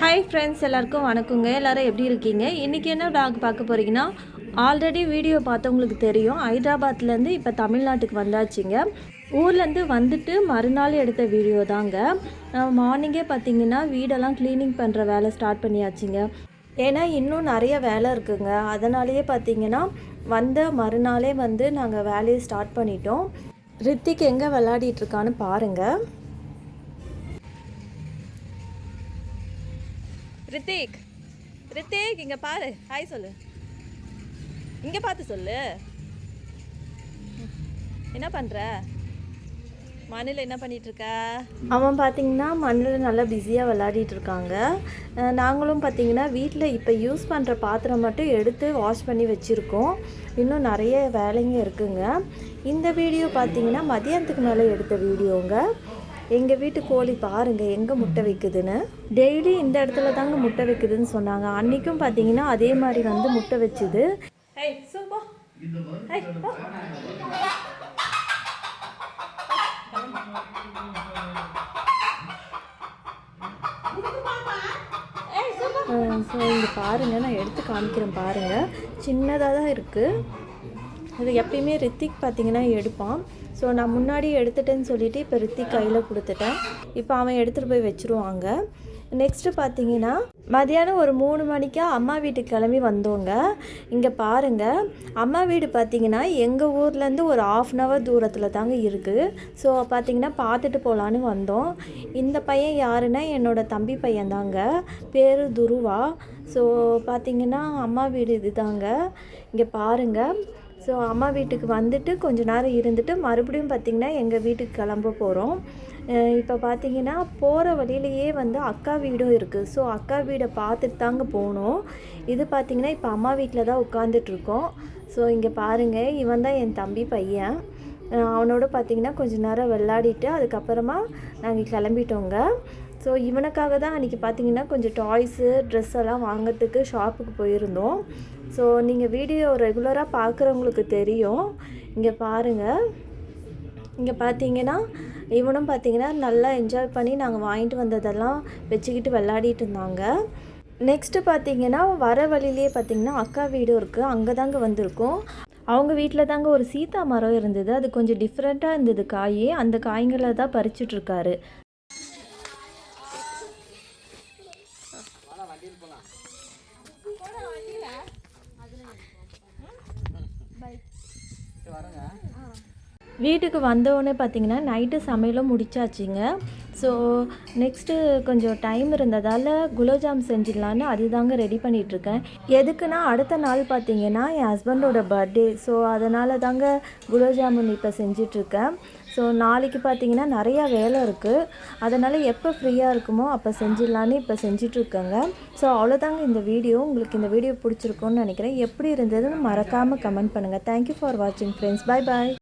Hi friends எல்லாருக்கும் வணக்கங்க. எல்லாரும் எப்படி இருக்கீங்க? இன்றைக்கி என்ன vlog பார்க்க போகிறீங்கன்னா ஆல்ரெடி வீடியோ பார்த்தவங்களுக்கு தெரியும். ஹைதராபாத்லேருந்து இப்போ தமிழ்நாட்டுக்கு வந்தாச்சுங்க. ஊர்லேருந்து வந்துட்டு மறுநாள் எடுத்த வீடியோ தாங்க. மார்னிங்கே பார்த்தீங்கன்னா வீடெல்லாம் க்ளீனிங் பண்ணுற வேலை ஸ்டார்ட் பண்ணியாச்சுங்க. ஏன்னா இன்னும் நிறைய வேலை இருக்குங்க. அதனாலேயே பார்த்தீங்கன்னா வந்த மறுநாளே வந்து நாங்கள் வேலையை ஸ்டார்ட் பண்ணிட்டோம். ரித்திக் எங்கே விளையாடிட்டு இருக்கான்னு பாருங்கள் ரித்திக் ரித்திக் இங்கே பாரு. ஹாய் சொல்லு. இங்கே பார்த்து சொல்லு. என்ன பண்ணுற மண்ணில் என்ன பண்ணிகிட்ருக்க அவன் பார்த்தீங்கன்னா மண்ணில் நல்லா பிஸியாக விளையாடிட்டு இருக்காங்க நாங்களும் பார்த்தீங்கன்னா வீட்டில் இப்போ யூஸ் பண்ணுற பாத்திரம் மட்டும் எடுத்து வாஷ் பண்ணி வச்சுருக்கோம். இன்னும் நிறைய வேலைங்க இருக்குங்க. இந்த வீடியோ பார்த்தீங்கன்னா மதியானத்துக்கு மேலே எடுத்த வீடியோங்க. எங்கள் வீட்டு கோழி பாருங்க எங்கே முட்டை வைக்குதுன்னு. டெய்லி இந்த இடத்துல தாங்க முட்டை வைக்குதுன்னு சொன்னாங்க. அன்னைக்கும் பார்த்தீங்கன்னா அதே மாதிரி வந்து முட்டை வச்சுது. ஸோ இங்கே பாருங்கள் நான் எடுத்து காமிக்கிறேன் பாருங்கள் சின்னதாக தான் இருக்குது அது எப்பயுமே ரித்திக் பார்த்திங்கன்னா எடுப்பான். ஸோ நான் முன்னாடி எடுத்துட்டேன்னு சொல்லிவிட்டு இப்போ ரித்திக் கையில் கொடுத்துட்டேன். இப்போ அவன் எடுத்துகிட்டு போய் வச்சுருவாங்க. நெக்ஸ்ட்டு பார்த்தீங்கன்னா மதியானம் ஒரு மூணு மணிக்கா அம்மா வீட்டுக்கு கிளம்பி வந்தோங்க. இங்கே பாருங்கள் அம்மா வீடு பார்த்தீங்கன்னா எங்கள் ஊர்லேருந்து ஒரு ஆஃப் அன் ஹவர் தூரத்தில் தாங்க இருக்குது ஸோ பார்த்தீங்கன்னா பார்த்துட்டு போகலான்னு வந்தோம். இந்த பையன் யாருன்னா என்னோடய தம்பி பையன் தாங்க. பேர் துருவா. ஸோ பார்த்தீங்கன்னா அம்மா வீடு இதுதாங்க. இங்கே பாருங்கள் ஸோ அம்மா வீட்டுக்கு வந்துட்டு கொஞ்ச நேரம் இருந்துட்டு மறுபடியும் பார்த்திங்கன்னா எங்கள் வீட்டுக்கு கிளம்ப போகிறோம் இப்போ பார்த்தீங்கன்னா போகிற வழியிலேயே வந்து அக்கா வீடும் இருக்குது ஸோ அக்கா வீடை பார்த்துட்டு தாங்க போகணும் இது பார்த்திங்கன்னா இப்போ அம்மா வீட்டில் தான் உட்காந்துட்ருக்கோம் ஸோ இங்கே பாருங்கள் இவன் தான் என் தம்பி பையன். அவனோட பார்த்திங்கன்னா கொஞ்ச நேரம் விளாடிட்டு அதுக்கப்புறமா நாங்கள் கிளம்பிட்டோங்க. ஸோ இவனுக்காக தான் அன்றைக்கி பார்த்தீங்கன்னா கொஞ்சம் டாய்ஸு ட்ரெஸ் எல்லாம் வாங்கிறதுக்கு ஷாப்புக்கு போயிருந்தோம். ஸோ நீங்கள் வீடியோ ரெகுலராக பார்க்குறவங்களுக்கு தெரியும். இங்கே பாருங்கள் இங்கே பார்த்தீங்கன்னா இவனும் பார்த்தீங்கன்னா நல்லா என்ஜாய் பண்ணி நாங்கள் வாங்கிட்டு வந்ததெல்லாம் வச்சுக்கிட்டு விளையாடிட்டு இருந்தாங்க. நெக்ஸ்ட்டு பார்த்தீங்கன்னா வர வழியிலே பார்த்தீங்கன்னா அக்கா வீடும் இருக்குது அங்கே தாங்க வந்திருக்கோம். அவங்க வீட்டில் தாங்க ஒரு சீதா மரம் இருந்தது. அது கொஞ்சம் டிஃப்ரெண்ட்டாக இருந்தது காய். அந்த காய்களை தான் வீட்டுக்கு வந்தவுடனே பார்த்தீங்கன்னா நைட்டு சமையலும் முடிச்சாச்சுங்க. ஸோ நெக்ஸ்ட்டு கொஞ்சம் டைம் இருந்ததால் குலோப்ஜாம் செஞ்சிடலான்னு அதுதாங்க ரெடி பண்ணிகிட்ருக்கேன் எதுக்குன்னா அடுத்த நாள் பார்த்தீங்கன்னா என் ஹஸ்பண்டோட பர்த்டே ஸோ அதனால தாங்க குலோப்ஜாமுன் இப்போ செஞ்சிட்ருக்கேன் ஸோ நாளைக்கு பார்த்தீங்கன்னா நிறையா வேலை இருக்குது அதனால் எப்போ ஃப்ரீயாக இருக்குமோ அப்போ செஞ்சிடலான்னு இப்போ செஞ்சிட்ருக்கேங்க ஸோ அவ்வளோதாங்க இந்த வீடியோ உங்களுக்கு இந்த வீடியோ பிடிச்சிருக்கோன்னு நினைக்கிறேன். எப்படி இருந்ததுன்னு மறக்காமல் கமெண்ட் பண்ணுங்கள் தேங்க்யூ ஃபார் வாட்சிங் ஃப்ரெண்ட்ஸ் பை பாய்